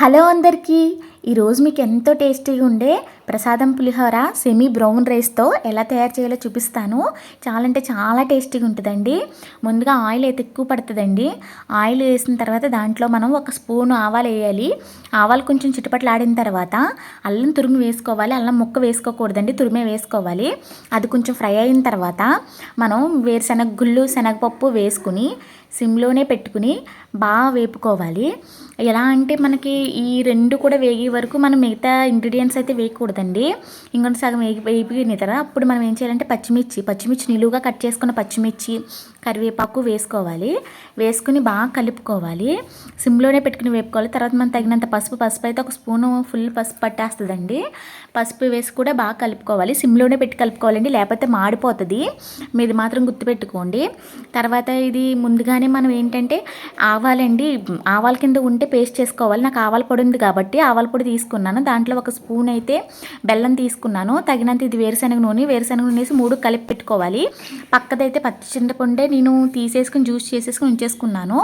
Hello అందరికీ. ఈరోజు మీకు ఎంతో టేస్టీగా ఉండే ప్రసాదం పులిహోర సెమీ బ్రౌన్ రైస్తో ఎలా తయారు చేయాలో చూపిస్తాను. చాలా అంటే చాలా టేస్టీగా ఉంటుందండి. ముందుగా ఆయిల్ అయితే ఎక్కువ పడుతుందండి. ఆయిల్ వేసిన తర్వాత దాంట్లో మనం ఒక స్పూన్ ఆవాలు వేయాలి. ఆవాలు కొంచెం చిటపట్లు ఆడిన తర్వాత అల్లం తురుము వేసుకోవాలి. అల్లం ముక్క వేసుకోకూడదండి తురిమే వేసుకోవాలి. అది కొంచెం ఫ్రై అయిన తర్వాత మనం వేరుశనగ గుళ్ళు శనగపప్పు వేసుకుని సిమ్లోనే పెట్టుకుని బాగా వేపుకోవాలి. ఎలా అంటే మనకి ఈ రెండు కూడా వేగే వరకు మనం మిగతా ఇంగ్రీడియంట్స్ అయితే వేయకూడదండి. ఇంకొంచెం సగం వేగి వేగిన తర్వాత అప్పుడు మనం ఏం చేయాలంటే పచ్చిమిర్చి పచ్చిమిర్చి నిలువుగా కట్ చేసుకున్న పచ్చిమిర్చి కరివేపాకు వేసుకోవాలి. వేసుకుని బాగా కలుపుకోవాలి. సిమ్లోనే పెట్టుకుని వేపుకోవాలి. తర్వాత మనం తగినంత పసుపు పసుపు పసుపు అయితే ఒక స్పూను ఫుల్ పసుపు పట్టేస్తుందండి. పసుపు వేసి కూడా బాగా కలుపుకోవాలి. సిమ్లోనే పెట్టి కలుపుకోవాలండి. లేకపోతే మాడిపోతుంది. మీది మాత్రం గుర్తుపెట్టుకోండి. తర్వాత ఇది ముందుగానే మనం ఏంటంటే ఆవాలండి. ఆవాల కింద ఉంటే పేస్ట్ చేసుకోవాలి. నాకు ఆవాల పొడి ఉంది కాబట్టి ఆవాల పొడి తీసుకున్నాను. దాంట్లో ఒక స్పూన్ అయితే బెల్లం తీసుకున్నాను. తగినంత ఇది వేరుశనగ నూనె. వేరుశనగ నూనె వేసి మూడు కలిపి పెట్టుకోవాలి. పక్కదైతే పచ్చి చింతపండే నేను తీసేసుకుని జ్యూస్ చేసేసుకుని ఉంచేసుకున్నాను.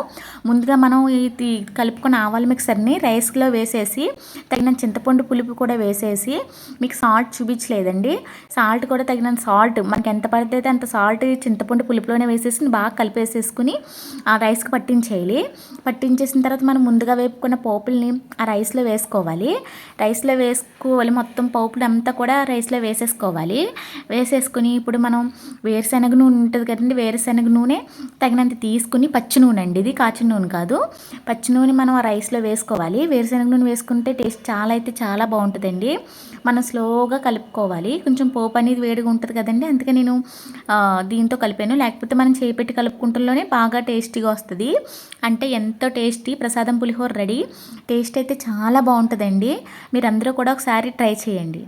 ముందుగా మనం ఇది కలుపుకున్న ఆవాల మిక్సర్ని రైస్లో వేసేసి తగినంత చింతపండు పులుపు కూడా వేసేసి మీకు సాల్ట్ చూపించలేదండి. సాల్ట్ కూడా తగినంత సాల్ట్ మనకి ఎంత పడితే అంత సాల్ట్ చింతపండు పులుపులోనే వేసేసి బాగా కలిపేసేసుకుని ఆ రైస్కి పట్టించేయాలి. పట్టించేసిన తర్వాత మనం ముందుగా వేపుకున్న పోపుల్ని ఆ రైస్లో వేసుకోవాలి. రైస్లో వేసుకోవాలి మొత్తం పోపులు అంతా కూడా రైస్లో వేసేసుకోవాలి. వేసేసుకుని ఇప్పుడు మనం వేరుశనగ నూనె ఉంటుంది కదండి వేరుశనగ నూనె తగినంత తీసుకుని పచ్చి నూనె అండి ఇది కాచిన నూనె కాదు. పచ్చి నూనె మనం ఆ రైస్లో వేసుకోవాలి. వేరుశనగ నూనె వేసుకుంటే టేస్ట్ చాలా అయితే చాలా బాగుంటుందండి. మనం స్లోగా కలుపుకోవాలి. కొంచెం పోపు అనేది వేడిగా ఉంటుంది కదండి. అందుకే నేను దీంతో కలిపాను. లేకపోతే మనం చేపెట్టి కలుపుకుంటలోనే బాగా టేస్టీగా వస్తుంది. అంటే ఎంతో టేస్టీ ప్రసాదం పులిహోర రెడీ. టేస్ట్ అయితే చాలా బాగుంటుందండి. మీరందరూ కూడా ఒకసారి ట్రై చేయండి.